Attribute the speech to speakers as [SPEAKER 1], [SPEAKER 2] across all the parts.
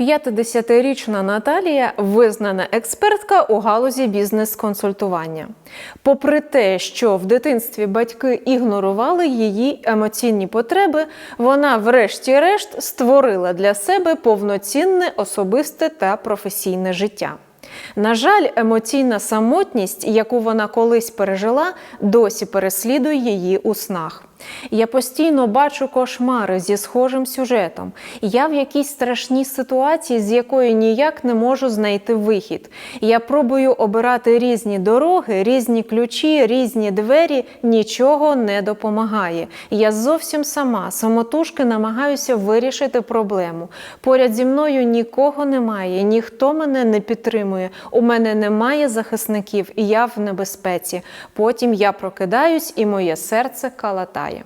[SPEAKER 1] 50-річна Наталія визнана експертка у галузі бізнес-консультування. Попри те, що в дитинстві батьки ігнорували її емоційні потреби, вона, врешті-решт, створила для себе повноцінне особисте та професійне життя. На жаль, емоційна самотність, яку вона колись пережила, досі переслідує її у снах. Я постійно бачу кошмари зі схожим сюжетом. Я в якійсь страшній ситуації, з якої ніяк не можу знайти вихід. Я пробую обирати різні дороги, різні ключі, різні двері. Нічого не допомагає. Я зовсім сама, самотужки намагаюся вирішити проблему. Поряд зі мною нікого немає, ніхто мене не підтримує. У мене немає захисників, і я в небезпеці. Потім я прокидаюсь, і моє серце калатає виглядає.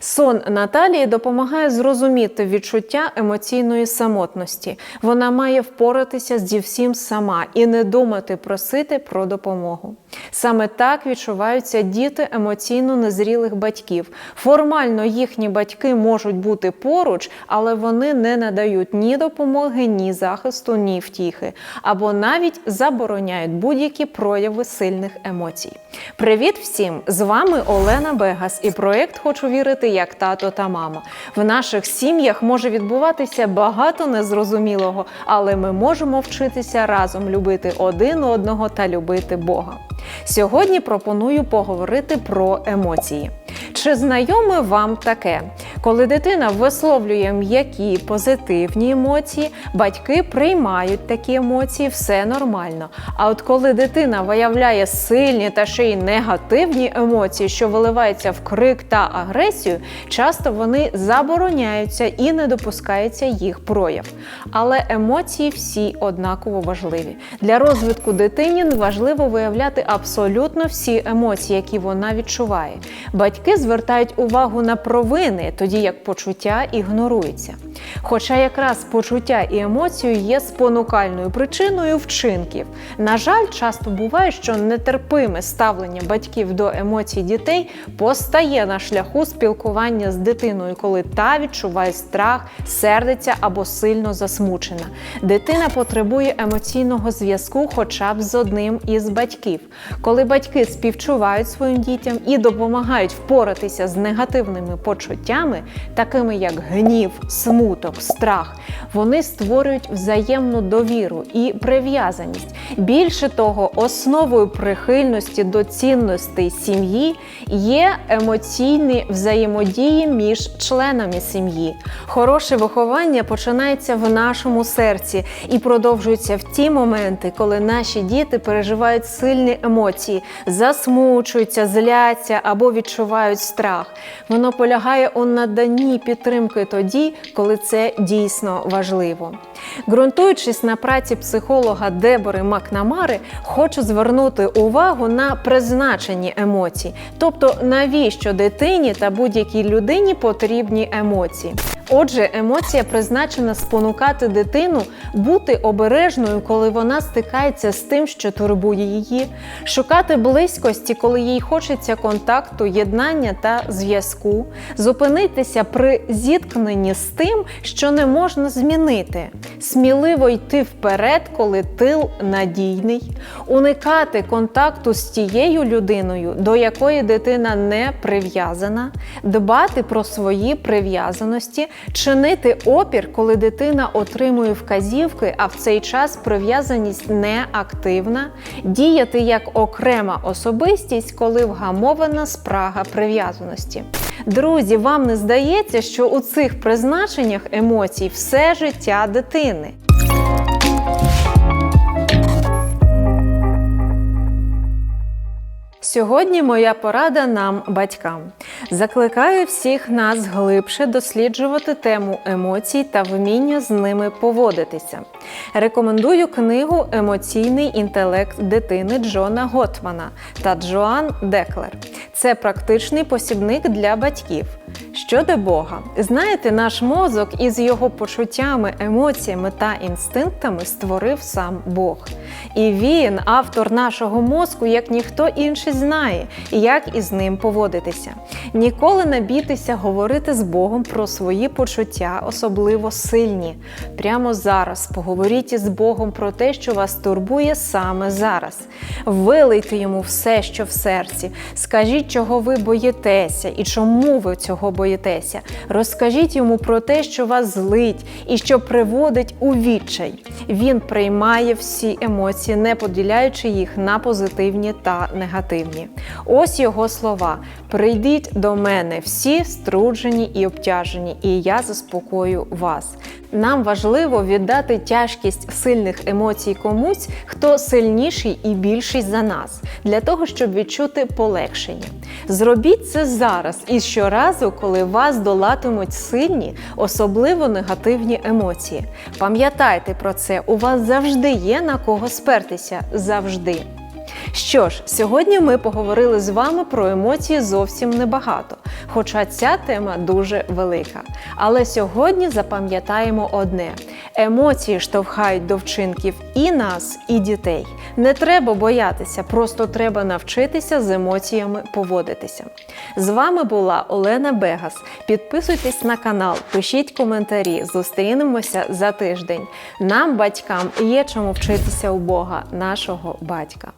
[SPEAKER 1] Сон Наталії допомагає зрозуміти відчуття емоційної самотності. Вона має впоратися зі всім сама і не думати просити про допомогу. Саме так відчуваються діти емоційно незрілих батьків. Формально їхні батьки можуть бути поруч, але вони не надають ні допомоги, ні захисту, ні втіхи, або навіть забороняють будь-які прояви сильних емоцій. Привіт всім! З вами Олена Бегас і проєкт Хочу вірити як тато та мама. В наших сім'ях може відбуватися багато незрозумілого, але ми можемо вчитися разом любити один одного та любити Бога. Сьогодні пропоную поговорити про емоції. Чи знайоме вам таке? Коли дитина висловлює м'які позитивні емоції, батьки приймають такі емоції, все нормально. А от коли дитина виявляє сильні та ще й негативні емоції, що виливаються в крик та агресію, часто вони забороняються і не допускається їх прояв. Але емоції всі однаково важливі. Для розвитку дитині важливо виявляти абсолютно всі емоції, які вона відчуває. Батьки звертають увагу на провини, тоді як почуття ігноруються. Хоча якраз почуття і емоції є спонукальною причиною вчинків. На жаль, часто буває, що нетерпиме ставлення батьків до емоцій дітей постає на шляху спілкування з дитиною, коли та відчуває страх, сердиться або сильно засмучена. Дитина потребує емоційного зв'язку, хоча б з одним із батьків. Коли батьки співчувають своїм дітям і допомагають впоратися з негативними почуттями, такими як гнів, смуток, страх, вони створюють взаємну довіру і прив'язаність. Більше того, основою прихильності до цінностей сім'ї є емоційні взаємодії між членами сім'ї. Хороше виховання починається в нашому серці і продовжується в ті моменти, коли наші діти переживають сильні емоції, засмучуються, зляться або відчувають страх. Воно полягає у наданні підтримки тоді, коли це дійсно важливо. Ґрунтуючись на праці психолога Дебори Макнамари, хочу звернути увагу на призначені емоції, тобто навіщо дитині та будь-якій людині потрібні емоції. Отже, емоція призначена спонукати дитину бути обережною, коли вона стикається з тим, що турбує її, шукати близькості, коли їй хочеться контакту, єднання та зв'язку, зупинитися при зіткненні з тим, що не можна змінити, сміливо йти вперед, коли тил надійний, уникати контакту з тією людиною, до якої дитина не прив'язана, дбати про свої прив'язаності. Чинити опір, коли дитина отримує вказівки, а в цей час прив'язаність не активна, діяти як окрема особистість, коли вгамована спрага прив'язаності. Друзі, вам не здається, що у цих призначеннях емоцій все життя дитини. Сьогодні моя порада нам, батькам. Закликаю всіх нас глибше досліджувати тему емоцій та вміння з ними поводитися. Рекомендую книгу Емоційний інтелект дитини Джона Готмана та Джоан Деклер. Це практичний посібник для батьків. Щодо Бога, знаєте, наш мозок із його почуттями, емоціями та інстинктами створив сам Бог. І він, автор нашого мозку, як ніхто інший знає, як із ним поводитися. Ніколи не бійтеся говорити з Богом про свої почуття, особливо сильні. Прямо зараз поговоріть із Богом про те, що вас турбує саме зараз. Вилийте йому все, що в серці. Скажіть, чого ви боїтеся і чому ви цього боїтеся. Розкажіть йому про те, що вас злить і що приводить у відчай. Він приймає всі емоції, не поділяючи їх на позитивні та негативні. Ось його слова: прийдіть до мене, всі струджені і обтяжені, і я заспокою вас. Нам важливо віддати тяжкість сильних емоцій комусь, хто сильніший і більший за нас, для того, щоб відчути полегшення. Зробіть це зараз і щоразу, коли вас долатимуть сильні, особливо негативні емоції. Пам'ятайте про це, у вас завжди є на кого спертися. Завжди. Що ж, сьогодні ми поговорили з вами про емоції зовсім небагато, хоча ця тема дуже велика. Але сьогодні запам'ятаємо одне: емоції штовхають до вчинків і нас, і дітей. Не треба боятися, просто треба навчитися з емоціями поводитися. З вами була Олена Бегас. Підписуйтесь на канал, пишіть коментарі. Зустрінемося за тиждень. Нам, батькам, є чому вчитися у Бога, нашого батька.